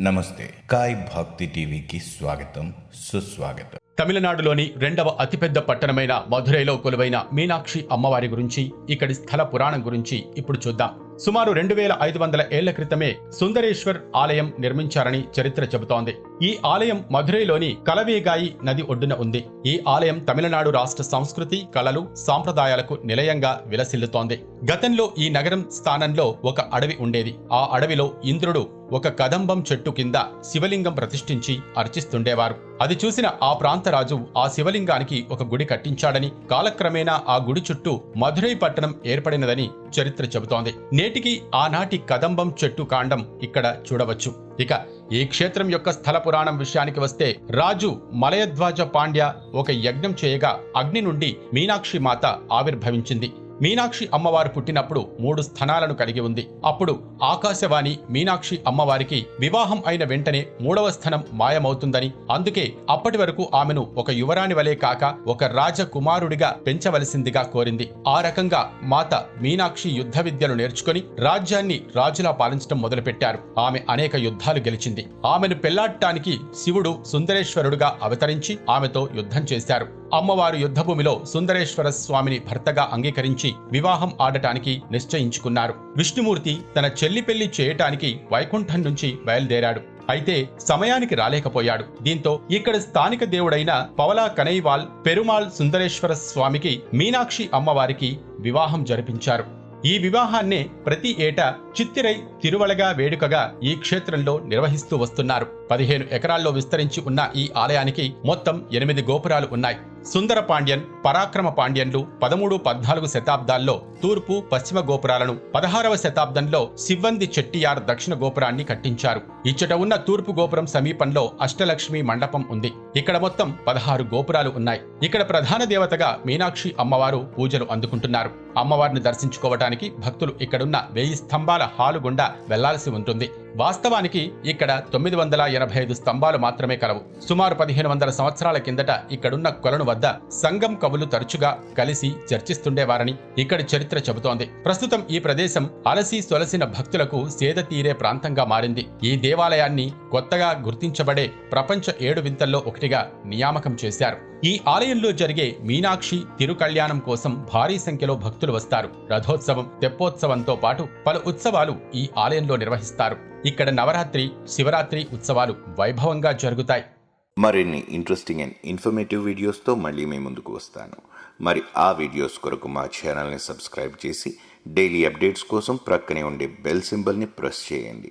నమస్తే. కాయ్ భక్తి టీవీకి స్వాగతం సుస్వాగతం. తమిళనాడులోని రెండవ అతిపెద్ద పట్టణమైన మధురైలో కొలువైన మీనాక్షి అమ్మవారి గురించి ఇక్కడి స్థల పురాణం గురించి ఇప్పుడు చూద్దాం. సుమారు రెండు వేల ఐదు వందల ఏళ్ళ క్రితమే సుందరేశ్వర్ ఆలయం నిర్మించారని చరిత్ర చెబుతోంది. ఈ ఆలయం మధురైలోని కలవేగాయి నది ఒడ్డున ఉంది. ఈ ఆలయం తమిళనాడు రాష్ట్ర సంస్కృతి కళలు సాంప్రదాయాలకు నిలయంగా విలసిల్లుతోంది. గతంలో ఈ నగరం స్థానంలో ఒక అడవి ఉండేది. ఆ అడవిలో ఇంద్రుడు ఒక కదంబం చెట్టు కింద శివలింగం ప్రతిష్ఠించి అర్చిస్తుండేవారు. అది చూసిన ఆ ప్రాంతరాజు ఆ శివలింగానికి ఒక గుడి కట్టించాడని కాలక్రమేణా ఆ గుడి చుట్టూ మధురై పట్టణం ఏర్పడినదని చరిత్ర చెబుతోంది. నేటికి ఆనాటి కదంబం చెట్టు కాండం ఇక్కడ చూడవచ్చు. ఇక ఈ క్షేత్రం యొక్క స్థల పురాణం విషయానికి వస్తే రాజు మలయధ్వాజ పాండ్య ఒక యజ్ఞం చేయగా అగ్ని నుండి మీనాక్షి మాత ఆవిర్భవించింది. మీనాక్షి అమ్మవారు పుట్టినప్పుడు మూడు స్థనాలను కలిగి ఉంది. అప్పుడు ఆకాశవాణి మీనాక్షి అమ్మవారికి వివాహం అయిన వెంటనే మూడవ స్థనం మాయమవుతుందని అందుకే అప్పటి వరకు ఆమెను ఒక యువరాణి వలె కాక ఒక రాజకుమారుడిగా పెంచవలసిందిగా కోరింది. ఆ రకంగా మాత మీనాక్షి యుద్ధ విద్యను నేర్చుకుని రాజ్యాన్ని రాజులా పాలించడం మొదలుపెట్టారు. ఆమె అనేక యుద్ధాలు గెలిచింది. ఆమెను పెళ్ళాడటానికి శివుడు సుందరేశ్వరుడుగా అవతరించి ఆమెతో యుద్ధం చేశారు. అమ్మవారు యుద్ధభూమిలో సుందరేశ్వర స్వామిని భర్తగా అంగీకరించి వివాహం ఆడటానికి నిశ్చయించుకున్నారు. విష్ణుమూర్తి తన చెల్లి పెళ్ళి చేయటానికి వైకుంఠం నుంచి బయలుదేరాడు. అయితే సమయానికి రాలేకపోయాడు. దీంతో ఇక్కడ స్థానిక దేవుడైన పవలా కనైవాల్ పెరుమాళ్ సుందరేశ్వర స్వామికి మీనాక్షి అమ్మవారికి వివాహం జరిపించారు. ఈ వివాహాన్నే ప్రతి ఏటా చిత్తిరై తిరువళగా వేడుకగా ఈ క్షేత్రంలో నిర్వహిస్తూ వస్తున్నారు. పదిహేను ఎకరాల్లో విస్తరించి ఉన్న ఈ ఆలయానికి మొత్తం ఎనిమిది గోపురాలు ఉన్నాయి. సుందర పాండ్యన్ పరాక్రమ పాండ్యన్లు పదమూడు పద్నాలుగు శతాబ్దాల్లో తూర్పు పశ్చిమ గోపురాలను పదహారవ శతాబ్దంలో సివ్వంది చెట్టియార్ దక్షిణ గోపురాన్ని కట్టించారు. ఇచ్చట ఉన్న తూర్పు గోపురం సమీపంలో అష్టలక్ష్మి మండపం ఉంది. ఇక్కడ మొత్తం పదహారు గోపురాలు ఉన్నాయి. ఇక్కడ ప్రధాన దేవతగా మీనాక్షి అమ్మవారు పూజలు అందుకుంటున్నారు. అమ్మవారిని దర్శించుకోవటానికి భక్తులు ఇక్కడున్న వెయ్యి స్తంభాల హాలు గుండా వెళ్ళాల్సి ఉంటుంది. వాస్తవానికి ఇక్కడ తొమ్మిది వందల ఎనభై ఐదు స్తంభాలు మాత్రమే కలవు. సుమారు పదిహేను వందల సంవత్సరాల కిందట ఇక్కడున్న కొలను వద్ద సంగం కవులు తరచుగా కలిసి చర్చిస్తుండేవారని ఇక్కడి చరిత్ర చెబుతోంది. ప్రస్తుతం ఈ ప్రదేశం అలసి సొలసిన భక్తులకు సేద తీరే ప్రాంతంగా మారింది. ఈ దేవాలయాన్ని కొత్తగా గుర్తించబడే ప్రపంచ ఏడు వింతల్లో ఒకటిగా నియామకం చేశారు. ఈ ఆలయంలో జరిగే మీనాక్షి తిరుకళ్యాణం కోసం భారీ సంఖ్యలో భక్తులు వస్తారు. రథోత్సవం తెప్పోత్సవంతో పాటు పలు ఉత్సవాలు ఈ ఆలయంలో నిర్వహిస్తారు. ఇక్కడ నవరాత్రి శివరాత్రి ఉత్సవాలు వైభవంగా జరుగుతాయి. మరిన్ని ఇంట్రెస్టింగ్ అండ్ ఇన్ఫర్మేటివ్ వీడియోస్తో మళ్ళీ మీ ముందుకు వస్తాను. మరి ఆ వీడియోస్ కొరకు మా ఛానల్ని సబ్స్క్రైబ్ చేసి డైలీ అప్డేట్స్ కోసం ప్రక్కనే ఉండే బెల్ సింబల్ని ప్రెస్ చేయండి.